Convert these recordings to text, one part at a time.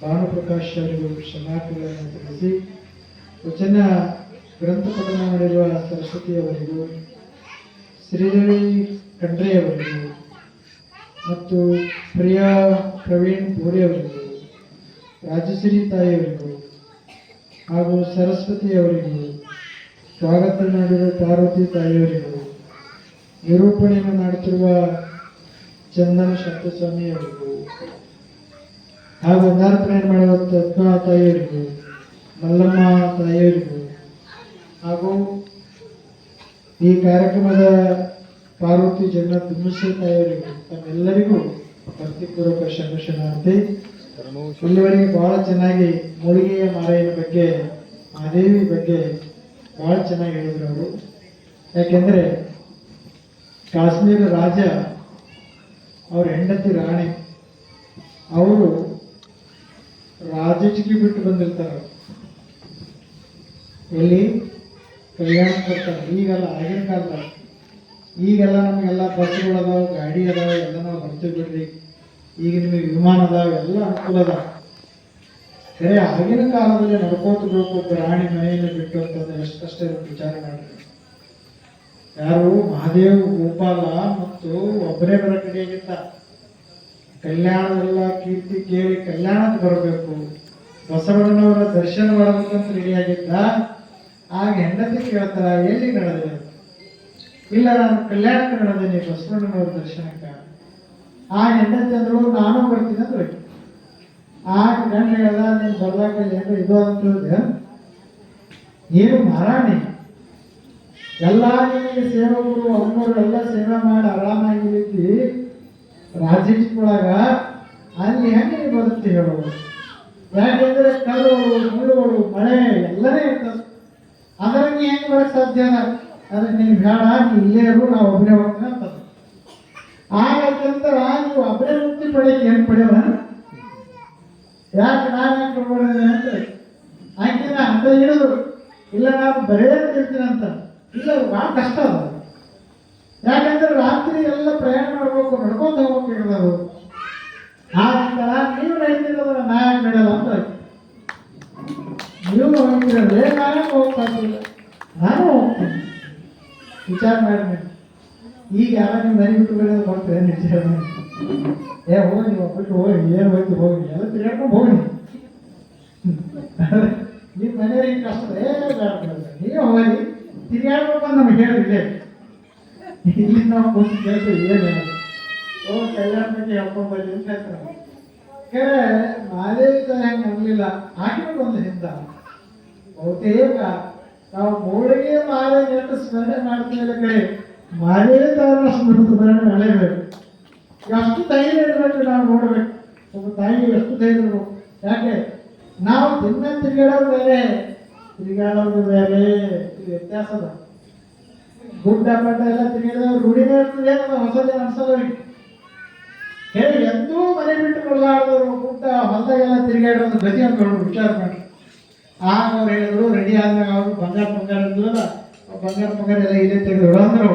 ಭಾನುಪ್ರಕಾಶ್ ಅವರಿಗೂ ಕ್ಷಮಾಪಣೆಗಳನ್ನು ತಿಳಿಸಿ, ವಚನ ಗ್ರಂಥ ಪಠನ ಮಾಡಿರುವ ಸರಸ್ವತಿಯವರಿಗೂ ಶ್ರೀದೇವಿ ಖಂಡ್ರೆಯವರಿಗೂ ಮತ್ತು ಪ್ರಿಯಾ ಪ್ರವೀಣ್ ಪೂರಿ ಅವರಿಗೂ ರಾಜಶ್ರೀ ತಾಯಿಯವರಿಗೂ ಹಾಗೂ ಸರಸ್ವತಿಯವರಿಗೂ ಸ್ವಾಗತ ಮಾಡಿರುವ ಪಾರ್ವತಿ ತಾಯಿಯವರಿಗೂ, ನಿರೂಪಣೆಯನ್ನು ಮಾಡುತ್ತಿರುವ ಚಂದನ ಶಬ್ದಸ್ವಾಮಿಯವರಿಗೂ ಹಾಗೂ ಮಾರ್ಪಣೆ ಮಾಡುವ ತತ್ವ ತಾಯಿಯವರಿಗೂ, ಮಲ್ಲಮ್ಮ ತಾಯಿಯವರಿಗೂ, ಹಾಗೂ ಈ ಕಾರ್ಯಕ್ರಮದ ಪಾರ್ವತಿ ಜನ ದುಮ್ಮಶ್ರೀ ತಾಯಿಯವರಿಗೂ, ತಮ್ಮೆಲ್ಲರಿಗೂ ಭಕ್ತಿಪೂರ್ವಕ ಶರಣಾರ್ಥಿ. ಇಲ್ಲಿವರೆಗೆ ಬಹಳ ಚೆನ್ನಾಗಿ ಮೂಲಿಗೆಯ ಮಾರೆಯ ಬಗ್ಗೆ, ಮಹಾದೇವಿ ಬಗ್ಗೆ ಬಹಳ ಚೆನ್ನಾಗಿ ಹೇಳಿದ್ರು ಅವರು. ಯಾಕೆಂದ್ರೆ ಕಾಶ್ಮೀರ ರಾಜ ಅವ್ರ ಹೆಂಡತಿ ರಾಣಿ, ಅವರು ರಾಜಕೀಯ ಬಿಟ್ಟು ಬಂದಿರ್ತಾರೆ. ಎಲ್ಲಿ? ಕಲ್ಯಾಣ ಬರ್ತಾರೆ ಈಗೆಲ್ಲ ಆಗಿನ ಕಾಲದಾಗ ಈಗೆಲ್ಲ ನಮಗೆಲ್ಲ ಬಸ್ಗಳು ಗಾಡಿ ಅದಾವ ಎಲ್ಲ ನಾವು ಬರ್ತೀವಿ ಬಿಡ್ರಿ. ಈಗ ನಿಮಗೆ ವಿಮಾನ ಅದಾವ, ಎಲ್ಲ ಅನುಕೂಲ ಅದಾವ. ಸರಿ ಆಗಿನ ಕಾಲದಲ್ಲಿ ನಡ್ಕೋತ ಬೇಕು ಪ್ರಾಣಿ ರಾಣಿ ಮನೆಯನ್ನು ಬಿಟ್ಟು ಅಂತಂದ್ರೆ ಎಷ್ಟು ಕಷ್ಟ ವಿಚಾರ ಮಾಡ್ರಿ. ಯಾರು ಮಹಾದೇವ್, ಗೋಪಾಲ ಮತ್ತು ಒಬ್ಬರೇ ಬರ ಕಡೆಯಾಗಿದ್ದ ಕಲ್ಯಾಣದೆಲ್ಲ ಕೀರ್ತಿ ಕೇಳಿ ಕಲ್ಯಾಣಕ್ಕೆ ಬರಬೇಕು. ಬಸವಣ್ಣನವರ ದರ್ಶನ ಮಾಡಬೇಕಂತ ರೆಡಿಯಾಗಿದ್ದ ಆಗ ಹೆಂಡತಿ ಕೇಳ್ತಾರ ಎಲ್ಲಿ ನಡೆದೆ? ಇಲ್ಲ, ನಾನು ಕಲ್ಯಾಣಕ್ಕೆ ನಡೆದೇನೆ ಬಸವಣ್ಣನವರ ದರ್ಶನಕ್ಕೆ. ಆ ಹೆಂಡತಿ ಅಂದ್ರು, ನಾನು ಬರ್ತೀನಿ ಅಂದ್ರೆ. ಆಗ ಗಂಡ ಹೇಳ್ದ, ನೀನು ಬರ್ಲಾಕ ಏನು ಇದು ಅಂತ ಏನು ನೀನು ಮಹಾರಾಣಿ ಎಲ್ಲ ನಿಮಗೆ ಸೇವಕರು ಅಮ್ಮರು ಎಲ್ಲ ಸೇವೆ ಮಾಡಿ ಆರಾಮಾಗಿದ್ದಿ ರಾಜಕೀಯೊಳಗ ಅಲ್ಲಿ ಹೆಂಗೆ ಬರುತ್ತೆ ಹೇಳೋದು ಹೇಳು. ಯಾಕೆಂದ್ರೆ ಕಲ್ಲುಗಳು ಮುಳ್ಳುಗಳು ಮಳೆ ಎಲ್ಲನೇ ಇರ್ತದೆ. ಅದರಲ್ಲಿ ಹೆಂಗೆ ಬರಕ್ ಸಾಧ್ಯ ಅದ್ರ ನೀನು ಬೇಡ ಇಲ್ಲೇ ಇರು, ನಾವು ಒಬ್ಬನೇ ಹೋಗ್ತೀನಿ ಅಂತ ಆಗಂತರ ನೀವು ಒಬ್ಬನೇ ಮುಕ್ತಿ ಪಡೆಯಕ್ಕೆ ಏನು ಪಡೆಯಲ್ಲ? ಯಾಕೆ ನಾನು ಯಾಕೆ ಪಡೆಯೋದು ಅಂತ ಆಕಿನ ಅಂತ ಹೇಳಿದ್ರು. ಇಲ್ಲ, ನಾನು ಬರೇ ಇರ್ತೀನಿ ಅಂತ. ಇಲ್ಲ ಭಾಳ ಕಷ್ಟ ಅದ. ಯಾಕಂದ್ರೆ ರಾತ್ರಿ ಎಲ್ಲ ಪ್ರಯಾಣ ಮಾಡ್ಬೇಕು ನಡ್ಕೊಂತ ಹೋಗ್ಬೇಕು ಹಿಡಿದವರು ಆಗ ನೀವು ರೈತರದ್ರ ನಾ ಯಾಕೆ ನಡೆಯಲ್ಲ ಅಂತ ನೀವು ಹೋಗಿದ್ರೆ ನಾನೇ ಹೋಗ್ತಾ ಇರ್ಲಿಲ್ಲ. ನಾನು ಹೋಗ್ತೀನಿ ವಿಚಾರ ಮಾಡಿ ಈಗ ಯಾರ ನಿಮ್ಮ ಮನೆ ಬಿಟ್ಟು ಬೆಳೆಯೋದು ಬರ್ತಾರೆ ವಿಚಾರ ಮಾಡಿ? ಏ ಹೋಗಿ ಒಬ್ಬಟ್ಟು ಹೋಗಿ ಏನು ಹೋಯ್ತು ಹೋಗಿ ಎಲ್ಲ ತಿರ್ಗಾಡ್ಕೊಂಡು ಹೋಗಿ ನಿಮ್ಮ ಮನೆಯವ್ರಿಗೆ ಕಷ್ಟ ಏ ನೀವೇ ಹೋಗಿ ತಿರ್ಗಾಡ್ಬೇಕು ಅಂತ ನಮ್ಗೆ ಹೇಳಿದ್ರೆ, ಇಲ್ಲಿ. ನಾವು ಕೂತು ಕೇಳ್ತೀವಿ, ಏನು ಓ ಕಲ್ಯಾಣ ಬಗ್ಗೆ ಹೇಳ್ಕೊಂಡು ಬರ್ಲಿ ಅಂತ ಹೇಳ್ತಾರೆ. ಕರೆ ಮಾದೇವಿ ಹೆಂಗೆ ಅನ್ನಲಿಲ್ಲ ಆಕೆ ಬಂದು ಹಿಂದ. ಬಹುತೇಕ ನಾವು ಮೂಳಿಗೆ ಮಾಲೆ ಎಂದು ಸ್ಮರಣೆ ಮಾಡ್ತೀವಿ ಕಡೆ ಮಾಲೆಯೇ ತರ ಸ್ಮರಣೆ ಮಾಡಲೇಬೇಕು. ಎಷ್ಟು ಧೈರ್ಯ ಇರಬೇಕು ನಾವು ನೋಡ್ಬೇಕು. ಒಬ್ಬ ತಾಯಿ ಎಷ್ಟು ಧೈರ್ಯ ಯಾಕೆ? ನಾವು ತಿನ್ನ ತಿರುಗಾಡೋದು ಬೇರೆ ತಿರುಗಾಡೋದು ಬೇರೆ ವ್ಯತ್ಯಾಸ ಅದ ಗುಡ್ಡ ಪಡ್ಡ ಎಲ್ಲ ತಿರುಗಿದ ರೂಢಿನೇ ಇರ್ತದೆ ನಮ್ಮ ಹೊಸದೇ ಅನ್ಸಲ್ಲ ಹೇಳಿ, ಎಂದೂ ಮನೆ ಬಿಟ್ಟು ಕೊಡಲಾರ್ದವ್ರು ಗುಡ್ಡ ಹೊಲದಾಗೆಲ್ಲ ತಿರುಗಾಡೋದು ಗತಿ ಅಂತ ವಿಚಾರ ಮಾಡಿ ಆಗ ಅವ್ರು ಹೇಳಿದ್ರು ರೆಡಿ ಆದ್ಮೇಲೆ ಅವರು ಬಂಗಾರ ಬಂಗಾರ ಅಂದ್ರಲ್ಲ ಬಂಗಾರ ಬಂಗಾರ ಎಲ್ಲ ಇಲ್ಲೇ ತೆಗೆದ್ರು. ಅಂದ್ರು.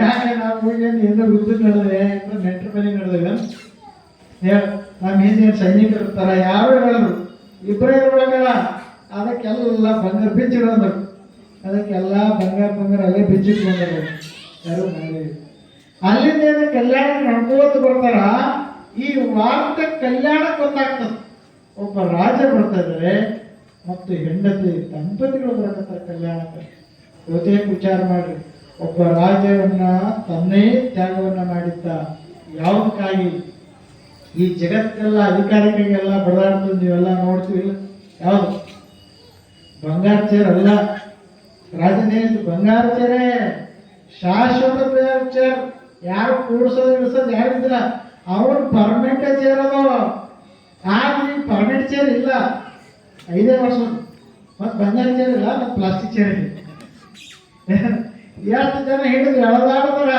ಯಾಕೆ ನಾವು ಏನೋ ಯುದ್ಧ ನಡೆದ್ರೆ ಏನೋ ನೆಂಟರ ಮೇಲೆ ನಡೆದ್ರೆ ಹೇಳ, ನಮ್ಮ ಹಿಂದೆ ಸೈನಿಕರು ಇರ್ತಾರ ಯಾರು ಹೇಳಿದ್ರು ಇಬ್ಬರೇ ಇರ್ಬೇಕಲ್ಲ ಅದಕ್ಕೆಲ್ಲ ಬಂಗಾರ ಬಿಚ್ಚಿಡೋದು. ಅದಕ್ಕೆಲ್ಲ ಬಂಗಾರ ಬಂಗಾರ ಅಲ್ಲೇ ಬಿಚ್ಚಿಟ್ಕೊಂಡ್ರು. ಯಾರು ಅಲ್ಲಿಂದ ಏನು ಕಲ್ಯಾಣ ನಡ್ಕೋತ ಬರ್ತಾರ. ಈ ವಾರ್ತೆ ಕಲ್ಯಾಣ ಗೊತ್ತಾಗ್ತದೆ. ಒಬ್ಬ ರಾಜ ಬರ್ತಾ ಇದ್ದಾರೆ. ಮತ್ತು ಹೆಂಡತಿ ದಂಪತಿಗಳು ಬರಕತ್ತಾರೆ ಕಲ್ಯಾಣಕ್ಕೆ ಬಹುತೇಕ ವಿಚಾರ ಮಾಡ್ರಿ. ಒಬ್ಬ ರಾಜವನ್ನ ತನ್ನೇ ತ್ಯಾಗವನ್ನ ಮಾಡಿದ್ದ ಯಾವಕ್ಕಾಗಿ? ಈ ಜಗತ್ತೆಲ್ಲ ಅಧಿಕಾರಿಗಳಿಗೆಲ್ಲ ಬಡದಾಡ್ತದೆ ನೀವೆಲ್ಲ ನೋಡ್ತೀವಿಲ್ಲ ಯಾವುದು? ಬಂಗಾರ ಚೇರ್ ಅಲ್ಲ. ರಾಜನೇ ಬಂಗಾರ ಚೇರೇ. ಶಾಶ್ವತ ಚೇರ್. ಯಾರು ಕೂಡ್ಸೋದು ಇಳಿಸೋದು ಯಾರಿದ್ರ ಅವ್ರ ಪರ್ಮನೆಂಟ್ ಚೇರ್ ಅದಾವ. ಆಗ ಪರ್ಮನೆಂಟ್ ಚೇರ್ ಇಲ್ಲ. ಐದೇ ವರ್ಷ ಮತ್ತು ಬಂಜಾರ ಚೇರ್ ಇಲ್ಲ, ಮತ್ತು ಪ್ಲಾಸ್ಟಿಕ್ ಚೇರ್ ಇಲ್ಲ ಎಷ್ಟು ಜನ ಹಿಡಿದ್ರು ಎಳೆದಾಡದ್ರ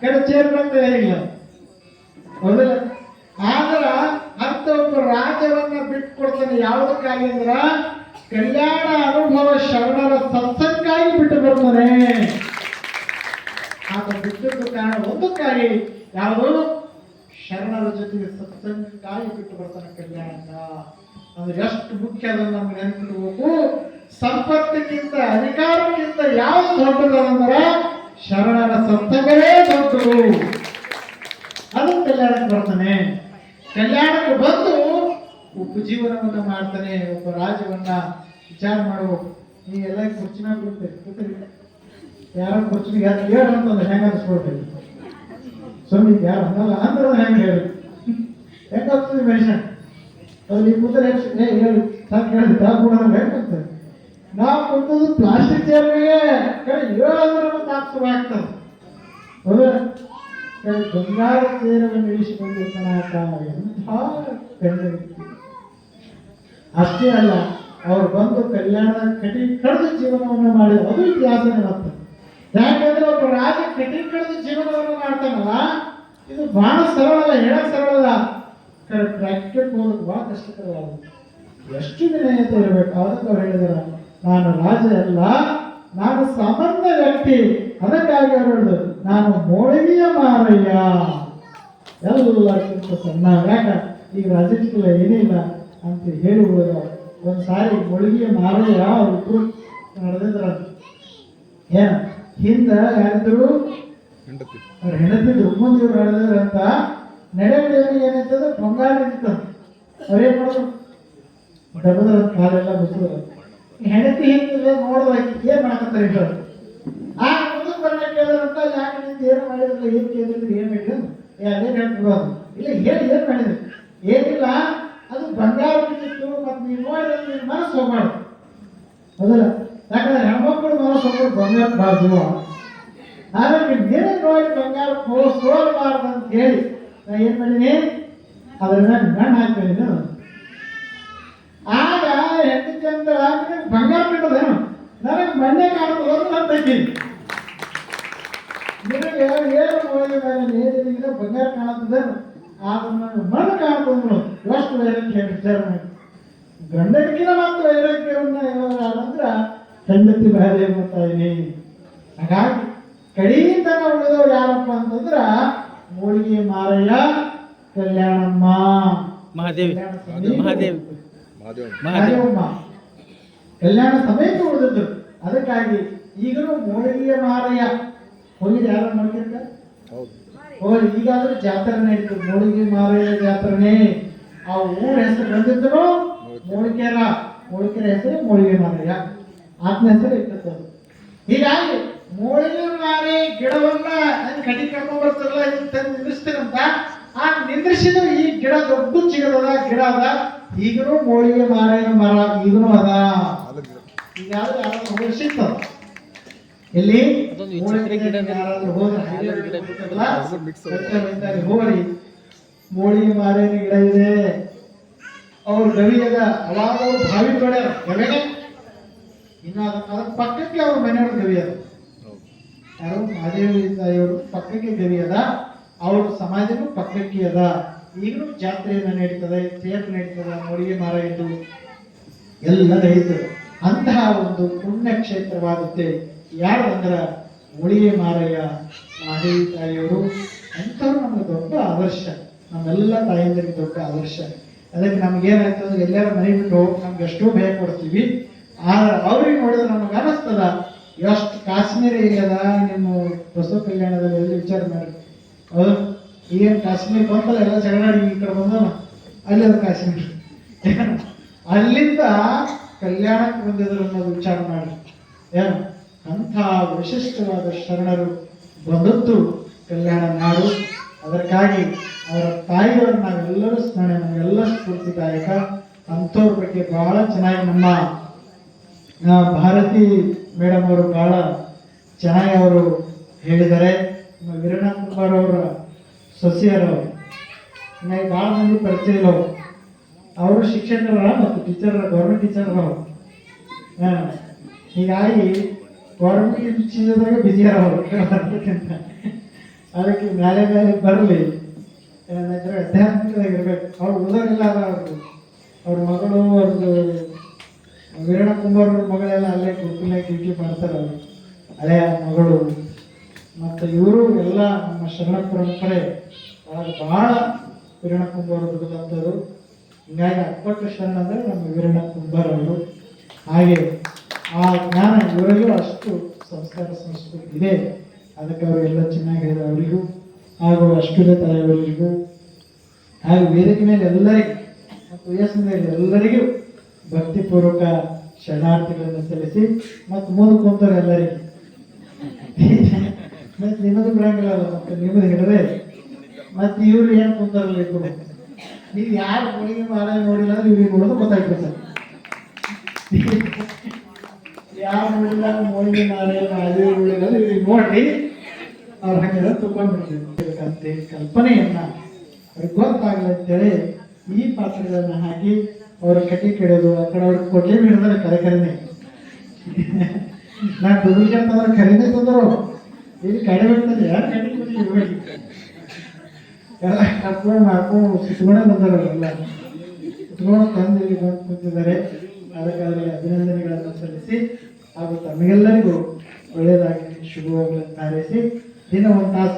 ಕಡೆ ಚೇರ್ ಬಂದ ಇಲ್ಲ ಹೌದಲ್ಲ? ಆದ್ರೆ ಅಂತ ಒಬ್ಬ ಬಿಟ್ಟು ಕೊಡ್ತಾನೆ ಯಾವುದಕ್ಕಾಗಿ ಅಂದ್ರ, ಕಲ್ಯಾಣ ಅನುಭವ ಶರಣರ ಸತ್ಸಂಗಾಗಿ ಬಿಟ್ಟು ಬರ್ತಾನೆ. ಆತ ಬಿಟ್ಟದ್ದು ಕಾರಣ ಒಂದಕ್ಕಾಗಿ ಯಾವುದು? ಶರಣರ ಜೊತೆಗೆ ಸತ್ಸಂಗಕ್ಕಾಗಿ ಬಿಟ್ಟು ಬರ್ತಾನೆ ಕಲ್ಯಾಣಕ್ಕ. ಅಂದ್ರೆ ಎಷ್ಟು ಮುಖ್ಯ ಅದನ್ನು ನಮ್ಗೆ ನೆನಪಿಡ್ಬೇಕು. ಸಂಪತ್ತಿಗಿಂತ ಅಧಿಕಾರಕ್ಕಿಂತ ಯಾವುದು ದೊಡ್ಡದಂದ್ರೆ ಶರಣರ ಸಂತಗಳೇ ದೊಡ್ಡದು. ಅದು ಕಲ್ಯಾಣಕ್ಕೆ ಬರ್ತಾನೆ. ಕಲ್ಯಾಣಕ್ಕೆ ಬಂದು ಉಪಜೀವನವನ್ನು ಮಾಡ್ತಾನೆ, ಒಬ್ಬ ರಾಜವನ್ನ ವಿಚಾರ ಮಾಡಬೇಕು ಈ ಎಲ್ಲ ಕುರ್ಚಿನ ಕೂತಿರಿ. ಯಾರೋ ಕುರ್ಚಿನ ಯಾರು ಹೇಳು ಅಂತಂದ್ರೆ ಹೆಂಗ ಅನ್ಸ್ಕೊಳ್ತೀವಿ ಸ್ವಾಮಿ ಯಾರು ಅನ್ನಲ್ಲ ಅಂದ್ರೆ ಹೆಂಗೆ ಹೇಳಿ? ಹೆಂಗ ಮನುಷ್ಯ ನೀವು ಕೂತರೆ ಹೇಳಿ. ಸಾಕು, ಹೇಳಿ. ತಾ ಕೂಡ ಹೆಂಗಂತ ನಾವು ಕೊಟ್ಟದ್ದು ಪ್ಲಾಸ್ಟಿಕ್ ಚೇರ್ಗೆ ಕಡೆ ಹೇಳೋದ್ರೆ ಮತ್ತೆ ಆಗ್ತದೆ. ಹೌದಾ? ಕಡೆ ಬಂಗಾರ ಚೇರವನ್ನು ಇಳಿಸಿಕೊಂಡು ಕನಾಟ ಎಂಥ ಗಂಡ. ಅಷ್ಟೇ ಅಲ್ಲ, ಅವ್ರು ಬಂದು ಕಲ್ಯಾಣ ಕಟಿ ಕಳೆದ ಜೀವನವನ್ನು ಮಾಡಿದ್ರು ಅದು ಇತಿಹಾಸನೇ ಮತ್ತೆ ಯಾಕಂದ್ರೆ ಒಬ್ಬ ರಾಜ ಕಟಿ ಕಳೆದ ಜೀವನವನ್ನು ಮಾಡ್ತಾನಲ್ಲ, ಇದು ಬಹಳ ಸರಳ ಅಲ್ಲ, ಹೇಳಕ್ ಸರಳ ಅಲ್ಲ ಪ್ರಾಕ್ಟಿಕಲ್ ಹೋಗೋದು ಬಹಳ ಕಷ್ಟಕರವಾಗುತ್ತೆ ಎಷ್ಟು ವಿನಯತೆ ಇರಬೇಕು ಅದಕ್ಕೆ ಅವ್ರು ಹೇಳಿದಾರ? ನಾನು ರಾಜ ಅಲ್ಲ ನಾನು ಸಾಮಾನ್ಯ ವ್ಯಕ್ತಿ. ಅದಕ್ಕಾಗಿ ಅವ್ರು ಹೇಳಿದ್ರು ನಾನು ಮೋಳಿಗೆಯ ಮಾರಯ್ಯ. ಎಲ್ಲಕ್ಕಿಂತ ಸಣ್ಣ ಯಾಕ ಈಗ ರಾಜಕೀಯ ಏನಿಲ್ಲ ಅಂತ ಹೇಳಿ ಹೋದ ಒಂದ್ ಸಾರಿ ಮೊಳಗಿಯ ಮಾರಯ್ಯ ಅವ್ರಿಬ್ರು ನಡೆದಿದ್ರ ಏನ? ಹಿಂದೆ ಯಾರಿದ್ರು? ಅವ್ರ ಹೆಂಡತಿದ್ರು ಮುಂದೆ ಇವ್ರು ನಡೆದಿದ್ರ ಅಂತ ನಡೆಯುವ ಏನಾಯ್ತದ ಬಂಗಾರ ನಿಂತದ ಅವ್ರೇನ್ ಮಾಡೋದು? ಕಾಲೆಲ್ಲ ಬಿಸಿದ್ರು ಹೆಂಡತಿ ಹಿಂದೆ ನೋಡುವ ಏನ್ ಮಾಡಕತ್ತಾರೆ ಹೇಳೋದು ಆ ಮುಂದಕ್ಕೆ ಬರಲ್ಲ ಕೇಳಿದ್ರಂತ ಯಾಕೆ ನಿಂತು ಏನು ಮಾಡಿದ್ರಲ್ಲ, ಏನ್ ಕೇಳಿದ್ರು, ಏನ್ ಏ ಅದೇ. ಹೇಳ್ಬಿಡೋದು ಇಲ್ಲ, ಹೇಳಿ, ಏನ್ ಮಾಡಿದ್ರು? ಏನಿಲ್ಲ, ಅದು ಬಂಗಾರ ಬಿದ್ದಿತ್ತು, ಮತ್ತೆ ನೀವು ನೋಡಿದ್ರೆ ನಿನ್ನ ಮನಸ್ಸು ಹೋಗ್ಬಾರ್ದು. ಹೌದಲ್ಲ ಯಾಕಂದ್ರೆ ಹೆಣ್ಮಕ್ಳು ಮನಸ್ಸು ಹೋಗ್ಬಿಟ್ಟು ಬಂಗಾರ ಬಾರ್ದು ಆದ್ರೆ ನೀನು ನೋಡಿ ಬಂಗಾರ ಸೋಲ್ಬಾರ್ದು ಅಂತ ಹೇಳಿ. ನಾ ಏನ್ ಮಾಡಿದೆ ಅದನ್ನ ಹಾಕ್ತೀನಿ ನಾನು ಆಗ ಹೆಂಡತಿ ಚಂದ ಬಂಗಾರ ಬಿಟ್ಟದೇನು ನನಗೆ ಮಣ್ಣೆ ಕಾಣುವುದು ಅಂತ ನಾನು ನಿನಗೆ ಏನು ಏನಿಲ್ಲ ಬಂಗಾರ ಕಾಣುತ್ತದೇನು ಆದ್ರೆ ನನಗೆ ಮಣ್ಣು ಕಾಣುತ್ತದೆ ಎಷ್ಟು ವೈರಕ್ಕೆ ವಿಚಾರ ಗಂಡನಿಗಿನ ಮಾತ್ರ ವೈರಕ್ಯವನ್ನ ಯಾರಂದ್ರ ಹೆಂಡತಿ ಬೇರೆ ಇದೀನಿ ಹಾಗಾಗಿ ಕಡಿತನ ಉಳಿದವ್ರು ಯಾರಪ್ಪ ಅಂತಂದ್ರ ಮೂಳಿಗೆ ಮಾರಯ್ಯ ಕಲ್ಯಾಣಮ್ಮ. ಮಹಾದೇವಿ. ಮಹಾದೇವಿ. ಮಹಾದೇವಮ್ಮ ಕಲ್ಯಾಣ ಸಮೇತ ಉಳಿದಿದ್ರು ಅದಕ್ಕಾಗಿ ಈಗಲೂ ಮೋಳಿಗೆ ಮಾರಯ್ಯ. ಹೋಗಿದ್ರೆ ಯಾರು ಹೌದು. ಹೋಗಿ ಈಗಾದ್ರೂ ಜಾತ್ರೆ ಇತ್ತು. ಮೂಳಿಗೆ ಮಾರಯ್ಯ ಜಾತ್ರೆನೇ. ಆ ಊರ ಹೆಸರು ಬಂದಿದ್ರು ಮೂಳಿಕೆರ. ಮೂಳಿಕೆರ. ಹೆಸರು ಮೂಳಿಗೆ ಮಾರಯ್ಯ. ಆತ್ಮ ಹೆಸರು ಇರ್ತದೆ ಹೀಗಾಗಿ ಮೂಳಿಗೆ ಮಾರಿ ಗಿಡವನ್ನ ಹೆಂಗ್ ಕಟಿ ಕರ್ಕೊಂಡ್ ಬರ್ತಾರಲ್ಲ ಇದನ್ನ ತಂದು ನಿಂದ್ರಿಸ್ತೀರಂತ? ಆ ನಿಂದ್ರಿಸಿದ ಈ ಗಿಡ ದೊಡ್ಡ ಚಿಗದದ ಗಿಡ ಅದ. ಈಗಲೂ ಮೋಳಿಗೆ ಮಾರಿನ ಮರ ಈಗನು ಅದ. ಈಗ ಯಾವ್ದು ಯಾವ್ದು ಹೋಗಿ ಸಿಗ್ತದ ಇಲ್ಲಿ ಅದೊಂದು ವಿಚಿತ್ರ ಗಿಡ ಇದೆ. ಯಾರಾದ್ರೂ ಹೋದ್ರೆ ಆಲದ ಗಿಡ ಬಿಟ್ಟಿಲ್ಲ. ಅದು mix ಆಗಿದೆ. ಬೆಟ್ಟ ಬೆಟ್ಟದಲ್ಲಿ ಮಾರೇನ ಗಿಡ ಇದೆ. ಅವ್ರ ಗವಿ ಅದ ಅವಾಗ ಅವ್ರು ಬಾವಿ ತೊಳ್ಯಾರ ಗವಿಗೆ ಇನ್ನು ಅದ ಅದ್ರ ಪಕ್ಕಕ್ಕೆ ಅವ್ರ ಮನೆಯವ್ರ ಗವಿ ಅದ ಯಾರು ಇವರು ಪಕ್ಕಕ್ಕೆ ಗರಿಯದ ಅವರು ಸಮಾಜನೂ ಪಕ್ಕಕ್ಕೆ ಅದ ಈಗಲೂ ಜಾತ್ರೆಯನ್ನು ನಡೀತದೆ ತೇರ್ ನಡೀತದ ಮೂಳಿಗೆ ಮಾರ ಇದ್ದು ಎಲ್ಲ ನಡೀತದೆ ಅಂತಹ ಒಂದು ಪುಣ್ಯ ಕ್ಷೇತ್ರವಾಗುತ್ತೆ ಯಾರು ಅಂದ್ರೆ ಮುಳಿಗೆ ಮಾರಯ್ಯ ಮಹಾದೇವಿ ತಾಯಿಯವರು. ಅಂಥವ್ರು ನಮ್ಗೆ ದೊಡ್ಡ ಆದರ್ಶ. ನಮ್ಮೆಲ್ಲ ತಾಯಿಯಂದ್ರಿಗೆ ದೊಡ್ಡ ಆದರ್ಶ. ಅದಕ್ಕೆ ನಮ್ಗೇನಾಯ್ತು ಅಂದ್ರೆ ಎಲ್ಲಾರು ಮನೆ ಬಿಟ್ಟು ನಮ್ಗೆ ಎಷ್ಟೋ ಭಯ ಕೊಡ್ತೀವಿ. ಆ ಅವ್ರಿಗೆ ನೋಡಿದ್ರೆ ನಮಗೆ ಅನಿಸ್ತದ. ಎಷ್ಟು ಕಾಶ್ಮೀರ ಅದ ನಿಮ್ಮ ಬಸವ ಕಲ್ಯಾಣದಲ್ಲಿ ಎಲ್ಲಿ ವಿಚಾರ ಮಾಡಿ? ಹೌದು ಏನ್ ಕಾಶ್ಮೀರ ಬಂತಲ್ಲ, ಎಲ್ಲ ಜಗಳಾಡಿ ಈ ಕಡೆ ಬಂದ ಅಲ್ಲಿ ಅದು ಕಾಶ್ಮೀರ ಅಲ್ಲಿಂದ ಕಲ್ಯಾಣಕ್ಕೆ ಬಂದಿದ್ರು ಅನ್ನೋದು ವಿಚಾರ ಮಾಡಿ. ಏನು ಅಂಥ ವಿಶಿಷ್ಟವಾದ ಶರಣರು ಬಂದದ್ದು ಕಲ್ಯಾಣ ನಾಡು. ಅದಕ್ಕಾಗಿ ಅವರ ತಾಯಿಯವ್ರನ್ನ ನಾವೆಲ್ಲರೂ ಸ್ಮರಣೆ ನಮಗೆಲ್ಲ ಸ್ಫೂರ್ತಿದಾಯಕ ಅಂಥವ್ರ ಬಗ್ಗೆ ಬಹಳ ಚೆನ್ನಾಗಿ ನಮ್ಮ ಭಾರತಿ ಮೇಡಮ್ ಅವರು ಬಹಳ ಚೆನ್ನಾಗಿ ಅವರು ಹೇಳಿದ್ದಾರೆ. ವೀರಣ್ಣ ಕುಮಾರ್ ಅವರ ಸೊಸೆಯರು ನನಗೆ ಭಾಳ ಮಂದಿ ಪರಿಚಯ ಇಲ್ಲ ಅವ್ರು. ಅವರು ಶಿಕ್ಷಕರ ಮತ್ತು ಟೀಚರ್ ಗೌರ್ಮೆಂಟ್ ಟೀಚರ್ ಅವರು ಹಾಂ ಹೀಗಾಗಿ ಗೌರ್ಮೆಂಟ್ ಬಿಜಿ ಅವರು. ಅದಕ್ಕಿಂತ ಅದಕ್ಕೆ ಮೇಲೆ ಮೇಲೆ ಬರಲಿ. ಅಧ್ಯಾತ್ಮಿಕವಾಗಿರ್ಬೇಕು. ಅವ್ರು ಓದೋರಿಲ್ಲ ಅವ್ರದ್ದು ಅವ್ರ. ಮಗಳು ಅವ್ರದ್ದು ವೀರಣ್ಣ ಮಗಳೆಲ್ಲ ಅಲ್ಲೇ ಗುರುಕುಲ ಕಿಟಿ ಮಾಡ್ತಾರೆ ಹಳೆಯ ಮಗಳು. ಮತ್ತು ಇವರು ಎಲ್ಲ ನಮ್ಮ ಶರಣ ಪರಂಪರೆ ಭಾಳ ಬಹಳ ವೀರಣ ಕುಂಬಾರ ದುಡಿದಂಥವ್ರು ಹಿಂಗಾಗಿ ಅಪ್ಪಟ್ಟು ಶರಣ ಅಂದರೆ ನಮ್ಮ ವೀರಣ್ಣ ಕುಂಬಾರ್ ಅವರು ಹಾಗೆ ಆ ಜ್ಞಾನ ಇವರಿಗೂ ಅಷ್ಟು ಸಂಸ್ಕಾರ ಸಂಸ್ಕೃತಿ ಇದೆ. ಅದಕ್ಕೆ ಅವರೆಲ್ಲ ಚೆನ್ನಾಗಿ ಹೇಳಿದ ಅವರಿಗೂ, ಹಾಗೂ ಅಷ್ಟುದ ತಾಯಿಯವರಿಗೂ. ಹಾಗೂ ವೇದಿಕೆ ಮೇಲೆ ಎಲ್ಲರಿಗೂ, ಮತ್ತು ಮೇಲೆ ಎಲ್ಲರಿಗೂ ಭಕ್ತಿಪೂರ್ವಕ ಶರಣಾರ್ಥಿಗಳನ್ನು ಸಲ್ಲಿಸಿ ಮತ್ತು ಮುಂದೆ ಕುಂತಾರೆ ಎಲ್ಲರಿಗೂ. ಮತ್ತೆ ನಿಮ್ಮದು ಬಿಡಂಗಿಲ್ಲ ಮತ್ತೆ ನಿಮ್ಮದು ಹಿಡದೆ ಮತ್ತೆ ಇವ್ರು ಏನು ಕುಂತಾರಲ್ಲ ಇಬ್ಬರು ನೀವು ಯಾರು ಹೋಳಿಗೆ ಮಾಡ ನೋಡಿಲ್ಲ ಅಂದ್ರೆ ಇವ್ರಿಗೆ ನೋಡೋದು ಗೊತ್ತಾಗ್ತದೆ ಯಾರು ನೋಡಿಲ್ಲ ಮೋಹಿನಿ ಮಾಡ ಮಾಡಿ ನೋಡಿಲ್ಲ ಅಂದ್ರೆ ಇವ್ರಿಗೆ ನೋಡ್ರಿ. ಅವ್ರು ಹಂಗೆಲ್ಲ ತಗೊಂಡ್ಬಿಡ್ತೀವಿ ಕಲ್ಪನೆಯನ್ನ ಅವ್ರಿಗೆ ಗೊತ್ತಾಗಲ್ಲ ಅಂತೇಳಿ ಈ ಪಾತ್ರಗಳನ್ನ ಹಾಕಿ ಅವರ ಕಟ್ಟಿ ಕೇಳೋದು, ಆ ಕಡೆ ಅವ್ರ ಕೊಟ್ಟಿ ಹಿಡಿದ್ರೆ ಕರೆ ಕರೆನೆ ನಾ ಡುಬ್ಲಿಕೇಟ್ ಅಂದ್ರೆ ಕರೆನೇ ತಂದರು. ಇಲ್ಲಿ ಕಡೆ ಬಿಡ್ತಾರೆ ಯಾರು ಕಟ್ಟಿ ಕೂತಿ ಎಲ್ಲ ಕರ್ಕೊಂಡು ಮಾಡ್ಕೊಂಡು ಸುತ್ತಕೊಂಡೇ ಬಂದಾರ ಅವರೆಲ್ಲ. ಸುತ್ತಕೊಂಡು ತಂದು ಇಲ್ಲಿ ಬಂದು ಕೂತಿದ್ದಾರೆ. ಅದಕ್ಕೆ ಅವರಿಗೆ ಅಭಿನಂದನೆಗಳನ್ನು ಸಲ್ಲಿಸಿ ಹಾಗೂ ತಮಗೆಲ್ಲರಿಗೂ ಒಳ್ಳೆಯದಾಗಿ ಶುಭವಾಗಲಿ ಹಾರೈಸಿ, ದಿನ ಒಂದು ತಾಸು